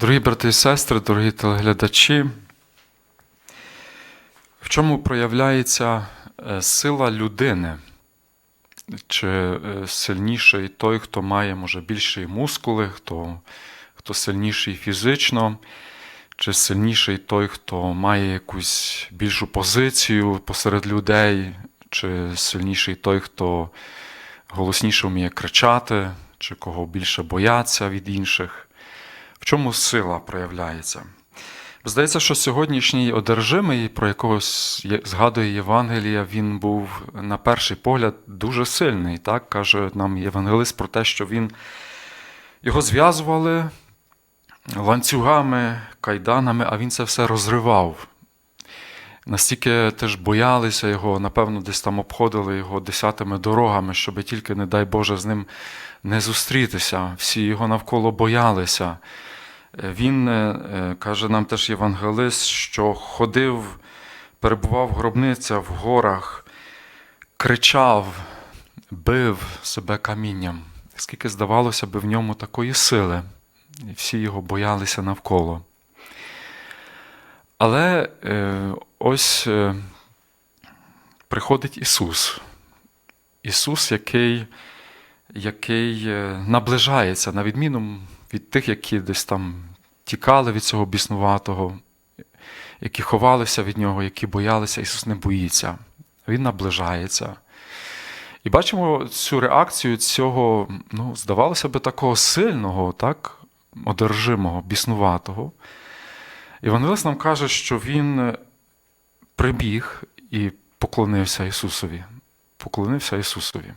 Дорогі брати і сестри, дорогі телеглядачі, в чому проявляється е, сила людини? Чи е, сильніший той, хто має, може, більші мускули, хто, хто сильніший фізично, чи сильніший той, хто має якусь більшу позицію посеред людей, чи сильніший той, хто голосніше вміє кричати, чи кого більше бояться від інших? В чому сила проявляється? Здається, що сьогоднішній одержимий, про якого згадує Євангелія, він був на перший погляд дуже сильний. Так? Каже нам євангелист про те, що він його зв'язували ланцюгами, кайданами, а він це все розривав. Настільки теж боялися його, напевно, десь там обходили його десятими дорогами, щоб тільки, не дай Боже, з ним не зустрітися. Всі його навколо боялися. Він е, е, каже нам теж євангелист, що ходив, перебував в гробницях в горах, кричав, бив себе камінням. Скільки здавалося би в ньому такої сили, і всі його боялися навколо. Але е, ось приходить Ісус. Ісус, який, який наближається, на відміну від тих, які десь там тікали від цього біснуватого, які ховалися від нього, які боялися, Ісус не боїться. Він наближається. І бачимо цю реакцію цього, ну, здавалося би, такого сильного, так, одержимого, біснуватого. Євангелист нам каже, що він прибіг і поклонився Ісусові. Поклонився Ісусові.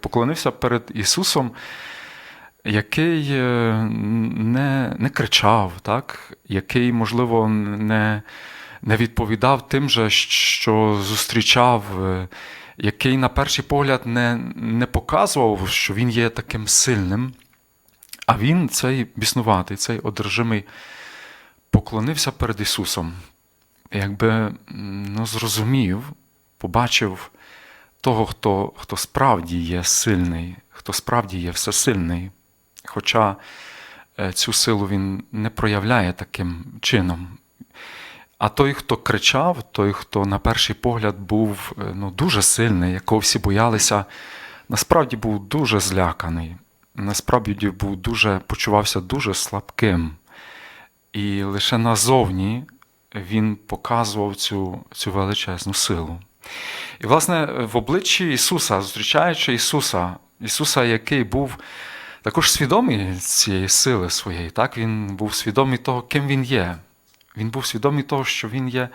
Поклонився перед Ісусом, який е, не, не кричав, так? який, можливо, не, не відповідав тим же, що зустрічав, е, який, на перший погляд, не, не показував, що він є таким сильним. А він, цей біснуватий, цей одержимий, поклонився перед Ісусом. Якби ну, зрозумів, побачив того, хто, хто справді є сильний, хто справді є всесильний. Хоча е, цю силу він не проявляє таким чином. А той, хто кричав, той, хто на перший погляд був е, ну, дуже сильний, якого всі боялися, насправді був дуже зляканий, насправді був дуже, почувався дуже слабким. І лише назовні він показував цю, цю величезну силу. І, власне, в обличчі Ісуса, зустрічаючи Ісуса, Ісуса, який був також свідомий цієї сили своєї, так? Він був свідомий того, ким він є. Він був свідомий того, що він є,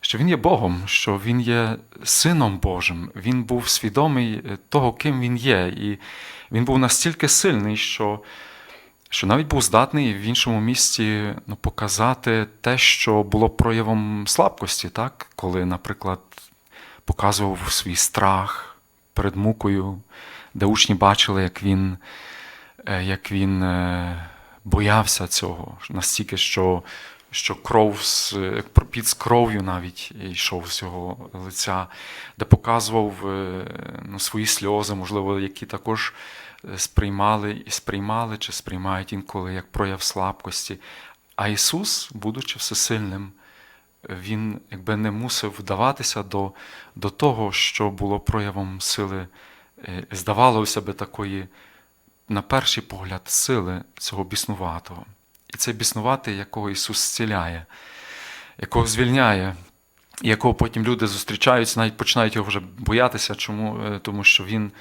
що він є Богом, що Він є Сином Божим. Він був свідомий того, ким він є. І він був настільки сильний, що що навіть був здатний в іншому місці ну, показати те, що було проявом слабкості, так? коли, наприклад, показував свій страх перед мукою, де учні бачили, як він, е, як він е, боявся цього, настільки, що, що кров з, під з кров'ю навіть йшов з його лиця, де показував е, ну, свої сльози, можливо, які також сприймали і сприймали чи сприймають інколи як прояв слабкості. А Ісус, будучи всесильним, Він якби не мусив вдаватися до, до того, що було проявом сили, е, здавалося би, такої, на перший погляд, сили цього біснуватого. І цей біснуватий, якого Ісус зціляє, якого звільняє, якого потім люди зустрічаються, навіть починають його вже боятися, чому? Е, тому що Він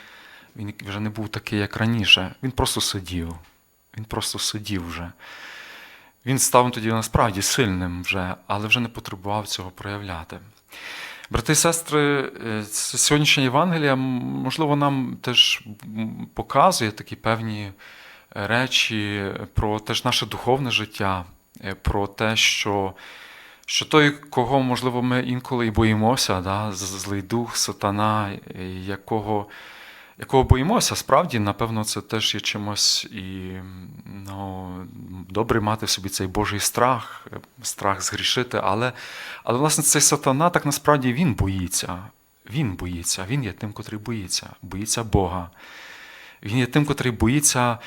він вже не був такий, як раніше. Він просто сидів. Він просто сидів вже. Він став тоді насправді сильним вже, але вже не потребував цього проявляти. Брати і сестри, е, сьогоднішня Євангелія, можливо, нам теж показує такі певні речі про теж наше духовне життя, е, про те, що що той, кого, можливо, ми інколи і боїмося, да, злий дух, сатана, якого якого боїмося, справді, напевно, це теж є чимось і ну, добре мати в собі цей Божий страх, страх згрішити. Але, але власне, цей сатана так насправді він боїться. Він боїться, він є тим, котрий боїться, боїться Бога. Він є тим, котрий боїться,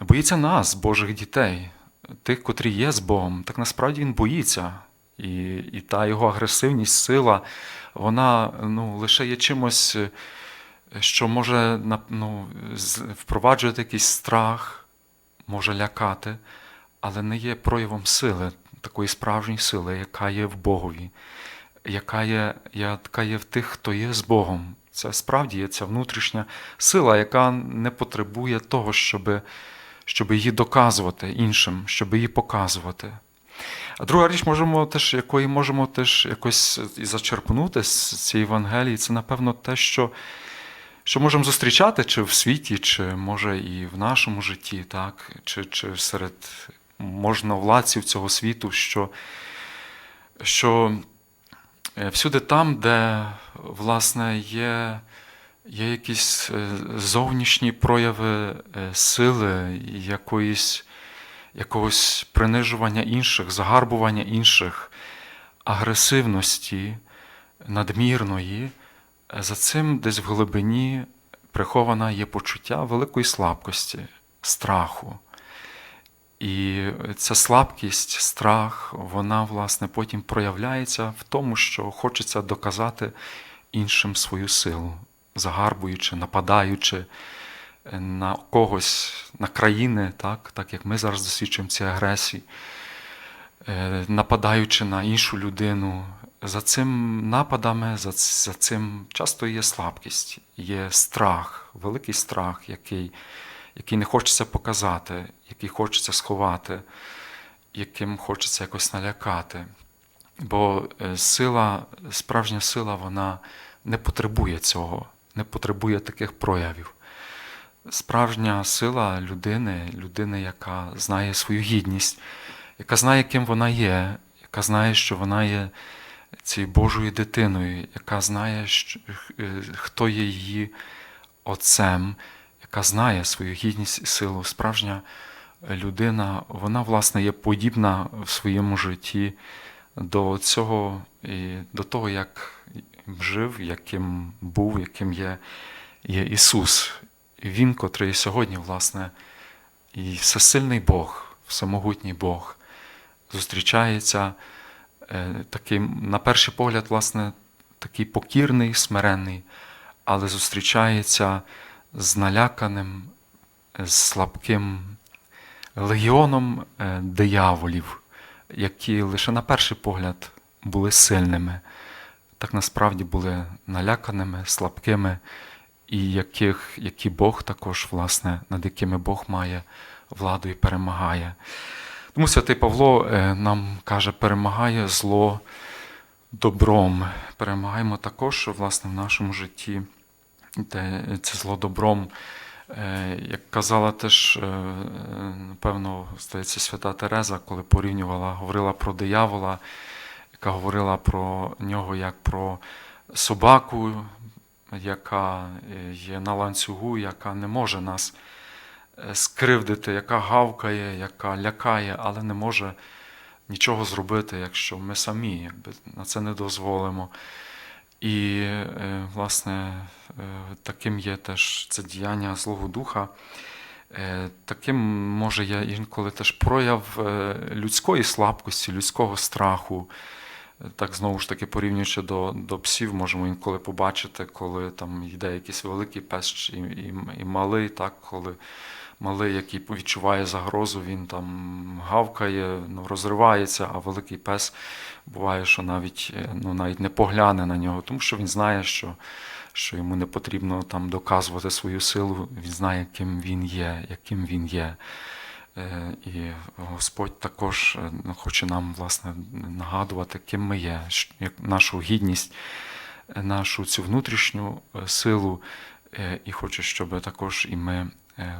боїться нас, Божих дітей. тих, котрі є з Богом, так насправді він боїться. І, і та його агресивність, сила, вона ну, лише є чимось, що може ну, впроваджувати якийсь страх, може лякати, але не є проявом сили, такої справжньої сили, яка є в Богові, яка є, яка є в тих, хто є з Богом. Це справді є ця внутрішня сила, яка не потребує того, щоб, щоб її доказувати іншим, щоб її показувати. А друга річ, можемо теж, якої можемо теж якось і зачерпнути з цієї Євангелії, це, напевно, те, що, що можемо зустрічати чи в світі, чи може і в нашому житті, так? чи, чи серед можновладців цього світу, що, що е, всюди там, де власне є, є якісь е, зовнішні прояви е, сили, якоїсь якогось принижування інших, загарбування інших, агресивності, надмірної, за цим десь в глибині прихована є почуття великої слабкості, страху. І ця слабкість, страх, вона, власне, потім проявляється в тому, що хочеться доказати іншим свою силу, загарбуючи, нападаючи на когось, на країни, так, так як ми зараз досвідчуємо ці агресії, е, нападаючи на іншу людину. За цим нападами, за, за цим часто є слабкість, є страх, великий страх, який, який не хочеться показати, який хочеться сховати, яким хочеться якось налякати. Бо е, сила, справжня сила, вона не потребує цього, не потребує таких проявів. Справжня сила людини, людини, яка знає свою гідність, яка знає, ким вона є, яка знає, що вона є цією Божою дитиною, яка знає, е, хто є її отцем, яка знає свою гідність і силу. Справжня людина, вона, власне, є подібна в своєму житті до цього і до того, як жив, яким був, яким є, є Ісус. Він, котрий сьогодні, власне, і всесильний Бог, всемогутній Бог, зустрічається е, таким, на перший погляд, власне, такий покірний, смиренний, але зустрічається з наляканим, з слабким легіоном е, дияволів, які лише на перший погляд були сильними, так насправді були наляканими, слабкими, і яких, які Бог також, власне, над якими Бог має владу і перемагає. Тому святий Павло е, нам каже, перемагає зло добром. Перемагаємо також, власне, в нашому житті це зло добром. Е, Як казала теж, е, напевно, здається, свята Тереза, коли порівнювала, говорила про диявола, яка говорила про нього як про собаку, яка є на ланцюгу, яка не може нас скривдити, яка гавкає, яка лякає, але не може нічого зробити, якщо ми самі якби, на це не дозволимо. І, е, власне, е, таким є теж це діяння Злого Духа. Е, Таким може є інколи теж прояв людської слабкості, людського страху. Так, знову ж таки, порівнюючи до, до псів, можемо інколи побачити, коли там йде якийсь великий пес і, і, і малий, так, коли малий, який відчуває загрозу, він там гавкає, ну, розривається, а великий пес буває, що навіть, е, ну, навіть не погляне на нього, тому що він знає, що, що йому не потрібно там доказувати свою силу, він знає, ким він є, яким він є. Е, І Господь також е, хоче нам власне нагадувати, ким ми є, нашу гідність, е, нашу цю внутрішню силу, і хоче, щоб також і ми,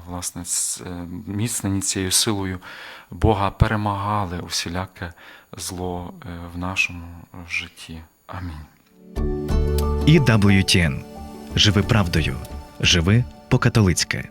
власне, міцнені цією силою Бога перемагали усіляке зло в нашому житті. Амінь. EWTN. Живи правдою. Живи по-католицьки.